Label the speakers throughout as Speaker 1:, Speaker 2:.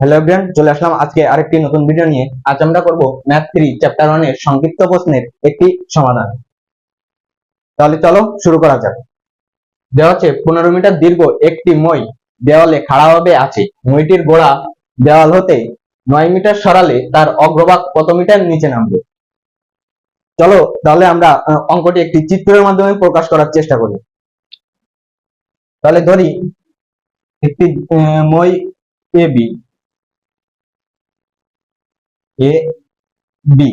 Speaker 1: Hello everyone চলে আসলাম আজকে আরেকটি নতুন ভিডিও নিয়ে। আজ আমরা করব ম্যাথ থ্রি চ্যাপ্টার ওয়ানের সংক্ষিপ্ত প্রশ্নের একটি সমাধান। তাহলে চলো শুরু করা যাক। দেওয়া আছে, পনেরো মিটার দীর্ঘ একটি মই দেওয়ালে খাড়াভাবে আছে। মইটির গোড়া দেওয়াল হতে নয় মিটার সরালে তার অগ্রভাগ কত মিটার নিচে নামবে? চলো, তাহলে আমরা অঙ্কটি একটি চিত্রের মাধ্যমে প্রকাশ করার চেষ্টা করি। তাহলে ধরি, একটি মই এ বি। বি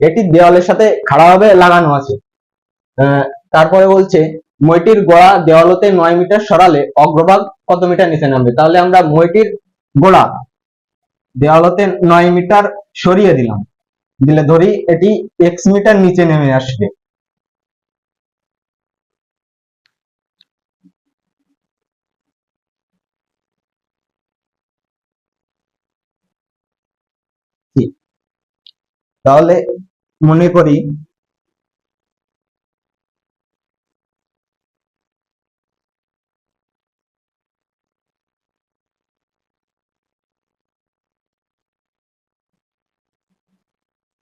Speaker 1: এটি দেওয়ালের সাথে খাড়াভাবে লাগানো আছে। তারপরে বলছে, মইটির গোড়া দেওয়াল হতে নয় মিটার সরালে অগ্রভাগ কত মিটার নিচে নামবে? তাহলে আমরা মইটির গোড়া দেওয়াল হতে নয় মিটার সরিয়ে দিলাম। দিলে ধরি এটি এক্স মিটার নিচে নেমে আসবে। তাহলে মনে করি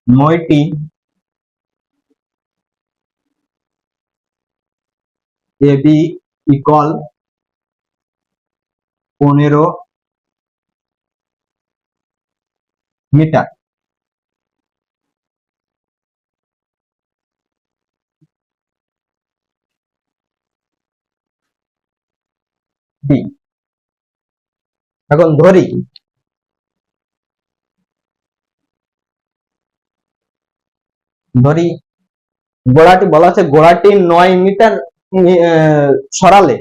Speaker 1: মইটি এবি ইকল পনেরো মিটার। এখন ধরি ধরি গোড়াটি বলা আছে, গোড়াটি নয় মিটার সরালে,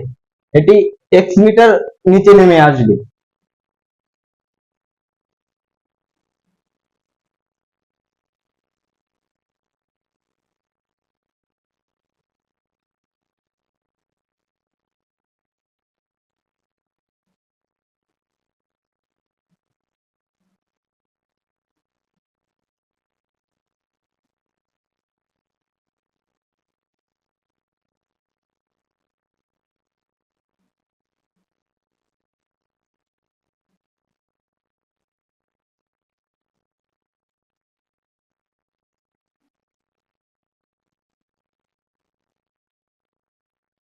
Speaker 1: এটি এক্স মিটার নিচে নেমে আসবে।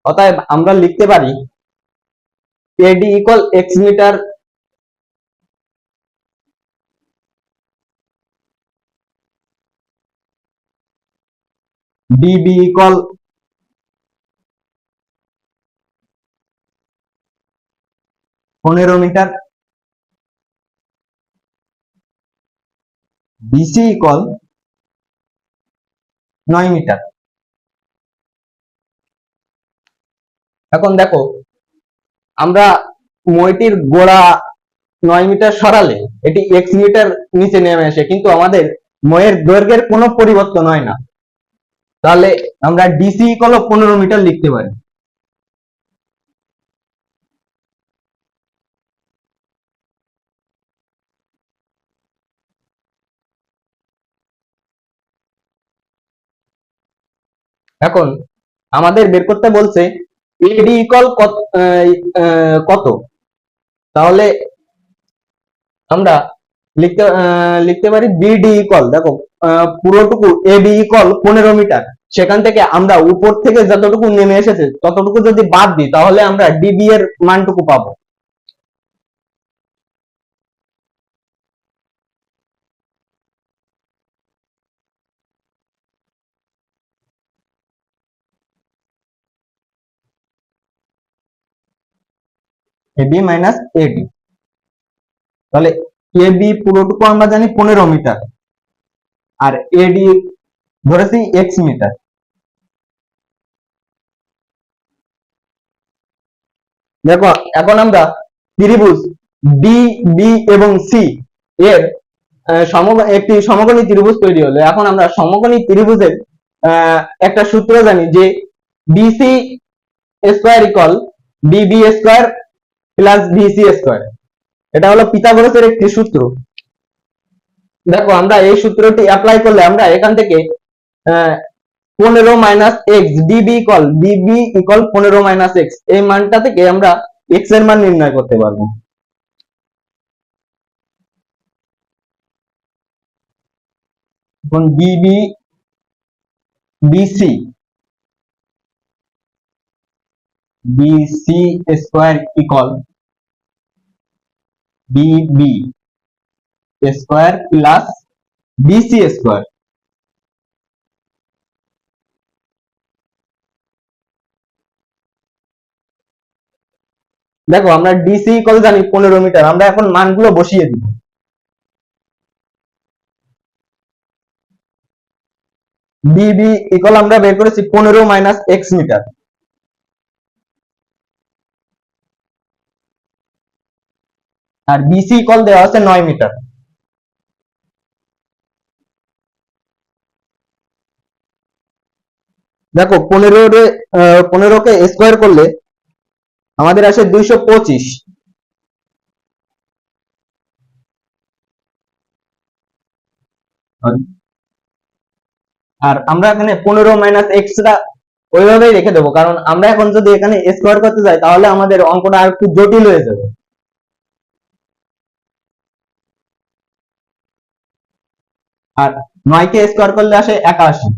Speaker 1: অতএব আমরা লিখতে পারি AD equal x metre DB equal পনেরো মিটার বিসি ইকল নয় মিটার এখন দেখো, আমরা মইটির গোড়া নয় মিটার সরালে এটি এক্স মিটার নিচে নেমে আসে, কিন্তু আমাদের ময়ের দৈর্ঘ্যের কোনো পরিবর্তন হয় না। তাহলে আমরা ডিসি কল পনেরো মিটার লিখতে পারি। এখন আমাদের বের করতে বলছে এডি ইকল কত তাহলে আমরা লিখতে লিখতে পারি বিডি ইকল দেখো পুরোটুকু এবি ইকল পনেরো মিটার। সেখান থেকে আমরা উপর থেকে যতটুকু নেমে এসেছে, ততটুকু যদি বাদ দিই, তাহলে আমরা ডিবি এর মানটুকু পাবো। এবি মাইনাস এডি তাহলে এবি পুরোটুকু আমরা জানি পনেরো মিটার। আর এডি ধরেছি এক্স মিটার। দেখো, এখন আমরা ত্রিভুজ বি বি এবং সি এর সম একটি সমকোণী ত্রিভুজ তৈরি হলো। এখন আমরা সমকোণী ত্রিভুজের একটা সূত্র জানি যে BC square equal BB square plus BC square এটা হলো পিথাগোরাসের একটি সূত্র। দেখো, আমরা এই সূত্রটি অ্যাপ্লাই করলে আমরা এখান থেকে পনেরো minus x DB equal DB equal পনেরো মাইনাস এক্স এই মানটা থেকে আমরা এক্সের মান নির্ণয় করতে পারব। DB BC square equal BB square plus BC square দেখো, আমরা ডিসি ইকুয়াল জানি পনেরো মিটার, আমরা এখন মানগুলো বসিয়ে দিব। বিবি ইকুয়াল আমরা বের করেছি পনেরো মাইনাস এক্স মিটার। আর বিসি ইকুয়াল দেওয়া আছে নয় মিটার। দেখো পনেরো পনেরোকে স্কোয়ার করলে আমাদের আসে দুইশো পঁচিশ। আর আমরা এখানে পনেরো মাইনাস এক্সট্রা ওইভাবেই রেখে দেবো, কারণ আমরা এখন যদি এখানে স্কোয়ার করতে যাই, তাহলে আমাদের অঙ্কটা আর একটু জটিল হয়ে যাবে। আর নয়কে স্কোয়ার করলে আসে একাশি।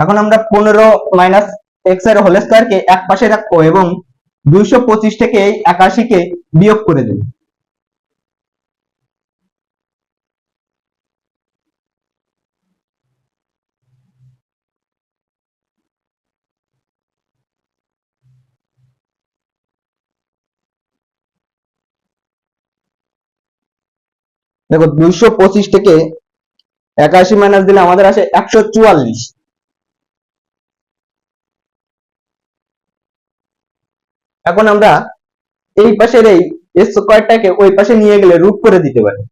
Speaker 1: এখন আমরা পনেরো মাইনাস এক্সের হোল স্কোয়ার কে এক পাশে রাখব এবং দুইশো পঁচিশ থেকে এই একাশিকে বিয়োগ করে দেব। দেখো দুইশো পঁচিশ থেকে একাশি মাইনাস দিলে আমাদের আসে একশো চুয়াল্লিশ। এখন আমরা এই পাশের এই স্কোয়ারটাকে ওই পাশে নিয়ে গেলে রুট করে দিতে পারি।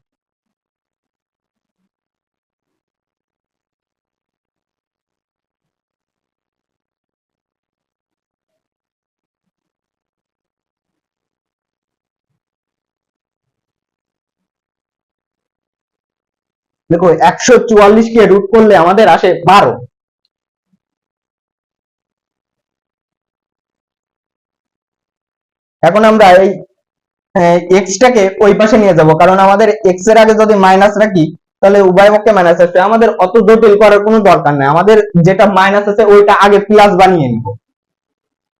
Speaker 1: দেখো, একশো চুয়াল্লিশ কে রুট করলে আমাদের আসে বারো। এখন আমরা এই এক্স টাকে ওই পাশে নিয়ে যাব, কারণ আমাদের এক্সের আগে যদি মাইনাস রাখি, তাহলে উভয় পক্ষে মাইনাস আসবে। আমাদের অত জটিল করার কোনো দরকার নেই। আমাদের যেটা মাইনাস আছে, ওইটা আগে প্লাস বানিয়ে নিব।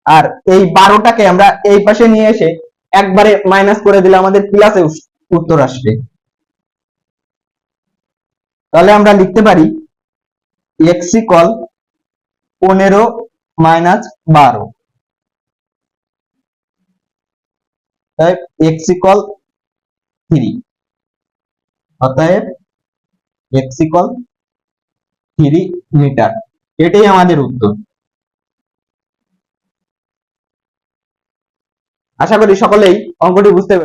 Speaker 1: আর এই বারোটাকে আমরা এই পাশে নিয়ে এসে একবারে মাইনাস করে দিলে আমাদের প্লাসে উত্তর আসবে। তাহলে আমরা লিখতে পারি এক্স ইকল পনেরো মাইনাস বারো। এক্স ইকল থ্রি অতএব এক্স ইকল থ্রি মিটার এটাই আমাদের উত্তর। আশা করি সকলেই অঙ্কটি বুঝতে